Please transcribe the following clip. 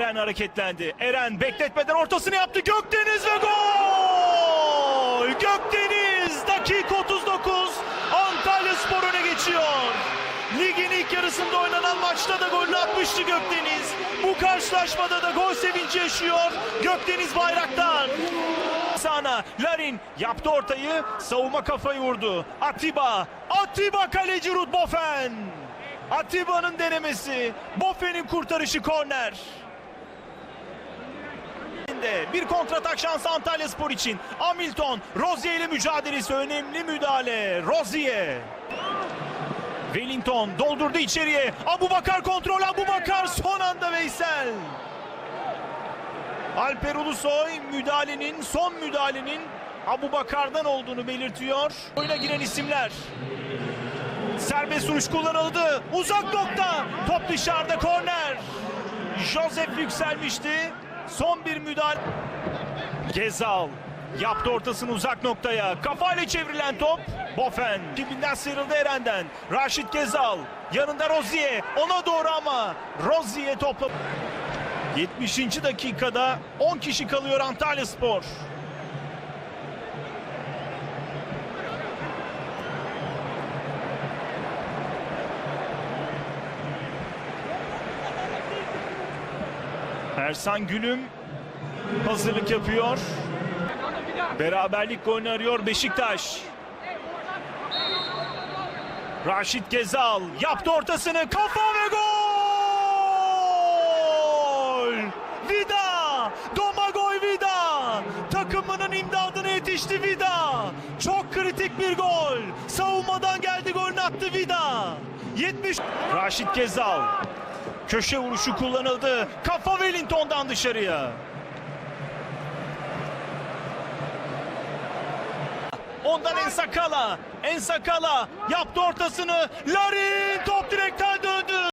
Eren hareketlendi. Eren bekletmeden ortasını yaptı. Gökdeniz ve gol! Gökdeniz dakika 39. Antalya Spor geçiyor. Ligin ilk yarısında oynanan maçta da golünü atmıştı Gökdeniz. Bu karşılaşmada da gol sevinci yaşıyor. Gökdeniz Bayraktar. Sana Larin yaptı ortayı. Savunma kafayı vurdu. Atiba. Atiba kaleci Ruud Bofen. Atiba'nın denemesi. Bofen'in kurtarışı korner. De Bir kontratak şansı Antalya Spor için. Hamilton, Rozier ile mücadelesi önemli müdahale. Rozier. Wellington doldurdu içeriye. Abu Bakar kontrol. Abu Bakar son anda Veysel. Alper Ulusoy müdahalenin son müdahalenin Abu Bakar'dan olduğunu belirtiyor. Oyuna giren isimler. Serbest vuruş kullanıldı. Uzak nokta. Top dışarıda korner. Joseph yükselmişti. Son bir müdahale. Gezal yaptı ortasını uzak noktaya. Kafayla çevrilen top. Bofen dibinden sıyrıldı Eren'den. Raşit Gezal yanında Rozier. Ona doğru ama Rozier topla. 70. dakikada 10 kişi kalıyor Antalya Spor. Ersan Gülüm hazırlık yapıyor. Beraberlik golünü arıyor Beşiktaş. Raşit Gezal yaptı ortasını kafa ve gol! Vida! Domagoj Vida! Takımının imdadına yetişti Vida! Çok kritik bir gol. Savunmadan geldi golünü attı Vida. 70 Raşit Gezal Köşe vuruşu kullanıldı. Kafa Wellington'dan dışarıya. Ondan Ensakala. Ensakala yaptı ortasını. Larin top direkten